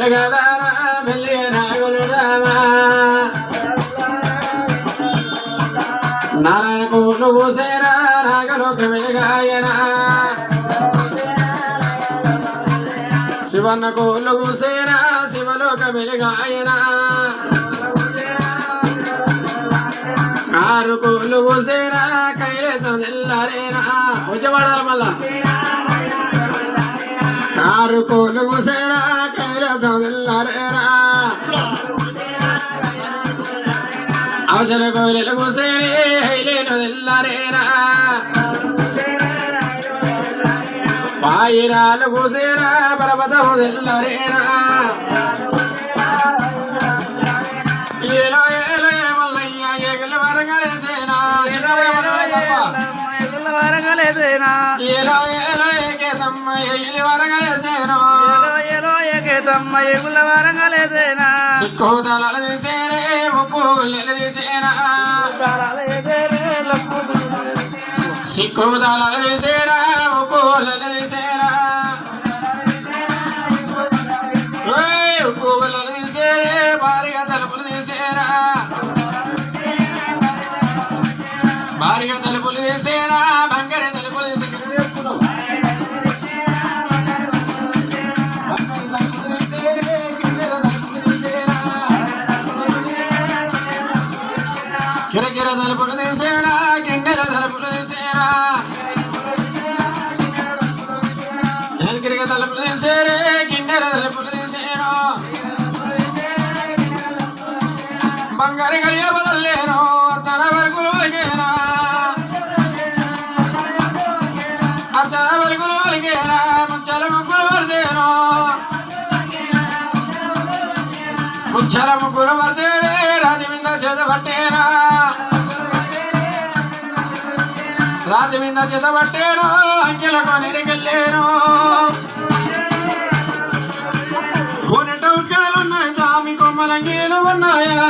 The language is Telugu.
వెలగదారా మెల్లి నాగులు నారాయణ కూలు పూసేరా నాగలోక వెలుగాయనా శివన్న కోళ్ళు పూసేనా శివలోక వెలుగాయనా ఆరు కోళ్ళు పూసేనా కైలేసం తెల్లారేనా మళ్ళా ఆరు కోళ్ళు పూసేనా కైలేసం అవసర కోయిలు కూసేరే హైలేను తెల్లారేనా పాయిరాలు కూసేరా పర్వతము తెల్లారేనా ఏలో ఏలో ఏమల్లయ్య ఏగలు వరగలేసేనా ఇరవై మనవరే తప్ప ఎగుల వరగలేదేనా ఏలో ఏలో ఏకే తమ్మ ఏగిలి వరగలేసేను ఏకేతమ్మ ఎగుల వరగలేదేనా? సిక్కు తలలు తీసేరే ముక్కు గుల్లెలు తీసేనా సిక్కు రాజమింద చేత పట్టేరా చేత పట్టేరు అంకెలకు నెరికెళ్ళేరు కొన్ని టౌకాలున్నాయి స్వామి కొమ్మలంగీలు ఉన్నాయా?